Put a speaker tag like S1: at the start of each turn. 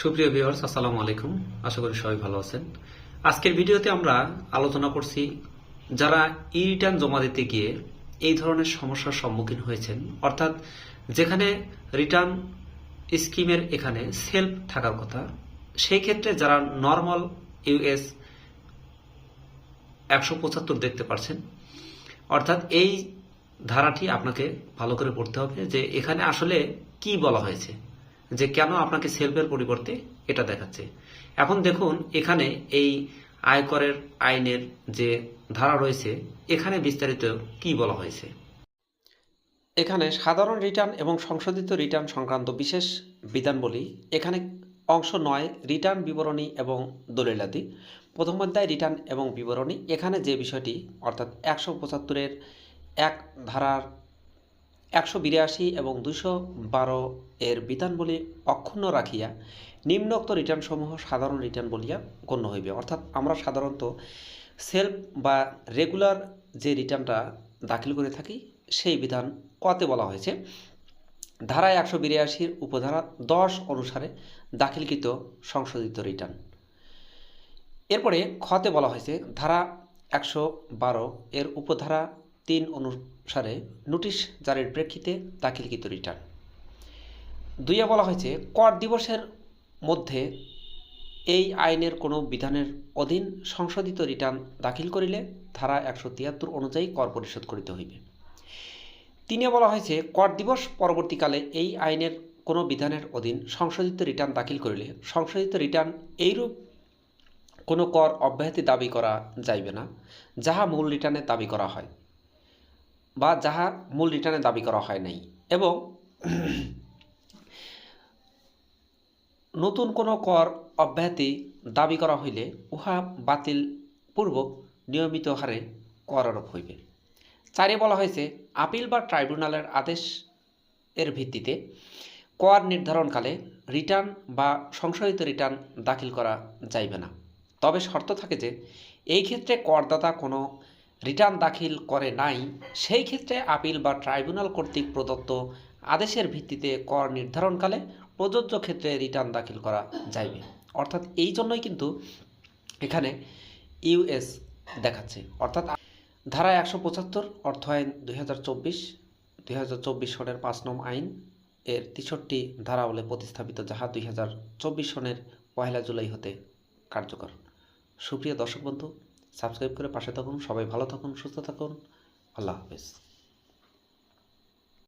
S1: সুপ্রিয় ভিউয়ার্স, আসসালামু আলাইকুম। আশা করি সবাই ভালো আছেন। আজকের ভিডিওতে আমরা আলোচনা করছি যারা ই রিটার্ন জমা দিতে গিয়ে এই ধরনের সমস্যার সম্মুখীন হয়েছেন, অর্থাৎ যেখানে রিটার্ন স্কিমের এখানে সেলফ থাকার কথা, সেই ক্ষেত্রে যারা নর্মাল ইউএস একশো পঁচাত্তর দেখতে পারছেন, অর্থাৎ এই ধারাটি আপনাকে ভালো করে পড়তে হবে যে এখানে আসলে কি বলা হয়েছে। যে কেন আপনাকে সেলফের পরিবর্তে এটা দেখাচ্ছে। এখন দেখুন, এখানে এই আয়করের আইনের যে ধারা রয়েছে, এখানে বিস্তারিত কি বলা হয়েছে? এখানে সাধারণ রিটার্ন এবং সংশোধিত রিটার্ন সংক্রান্ত বিশেষ বিধানবলী এখানে অংশ নয় রিটার্ন বিবরণী এবং দলিলাদি। প্রথম অধ্যায় রিটার্ন এবং বিবরণী, এখানে যে বিষয়টি, অর্থাৎ একশো পঁচাত্তরের এক ধারার একশো বিরাশি এবং দুশো বারো এর বিধানবলী অক্ষুণ্ণ রাখিয়া নিম্নোক্ত রিটার্নসমূহ সাধারণ রিটার্ন বলিয়া গণ্য হইবে। অর্থাৎ আমরা সাধারণত সেলফ বা রেগুলার যে রিটার্নটা দাখিল করে থাকি, সেই বিধান কতে বলা হয়েছে। ধারা একশো বিরাশির উপধারা দশ অনুসারে দাখিলকৃত সংশোধিত রিটার্ন। এরপরে খতে বলা হয়েছে, ধারা একশো বারো এর উপধারা তিন অনুসারে নোটিশ জারির প্রেক্ষিতে দাখিলকৃত রিটার্ন। দুইয়ে বলা হয়েছে, কর দিবসের মধ্যে এই আইনের কোনো বিধানের অধীন সংশোধিত রিটার্ন দাখিল করিলে ধারা একশো তিয়াত্তর অনুযায়ী কর পরিশোধ করিতে হইবে। তিনে বলা হয়েছে, কর দিবস পরবর্তীকালে এই আইনের কোনো বিধানের অধীন সংশোধিত রিটার্ন দাখিল করিলে সংশোধিত রিটার্ন এইরূপ কোনো কর অব্যাহতি দাবি করা যাইবে না, যাহা মূল রিটার্নে দাবি করা হয়। বা যাহা মূল রিটার্নে দাবি করা হয় নাই। এবং নতুন কোনো কর অব্যাহতি দাবি করা হইলে উহা বাতিল পূর্বক নিয়মিত হারে কর আরোপ হইবে। চারে বলা হয়েছে, আপিল বা ট্রাইব্যুনালের আদেশ এর ভিত্তিতে কর নির্ধারণকালে রিটার্ন বা সংশোধিত রিটার্ন দাখিল করা যাইবে না। তবে শর্ত থাকে যে, এই ক্ষেত্রে করদাতা কোনো রিটার্ন দাখিল করে নাই, সেই ক্ষেত্রে আপিল বা ট্রাইব্যুনাল কর্তৃক প্রদত্ত আদেশের ভিত্তিতে কর নির্ধারণকালে প্রযোজ্য ক্ষেত্রে রিটার্ন দাখিল করা যাইবে। অর্থাৎ এই জন্যই কিন্তু এখানে ইউএস দেখাচ্ছে। অর্থাৎ ধারা একশো পঁচাত্তর অর্থ আইন দুই হাজার চব্বিশ, দুই হাজার চব্বিশ সনের পাঁচ নম আইন এর তেষট্টি ধারা বলে প্রতিস্থাপিত, যাহা দুই হাজার চব্বিশ সনের পয়লা জুলাই হতে কার্যকর। সুপ্রিয় দর্শক বন্ধু সাবস্ক্রাইব করে পাশে থাকুন সবাই ভালো থাকুন সুস্থ থাকুন। আল্লাহ হাফেজ।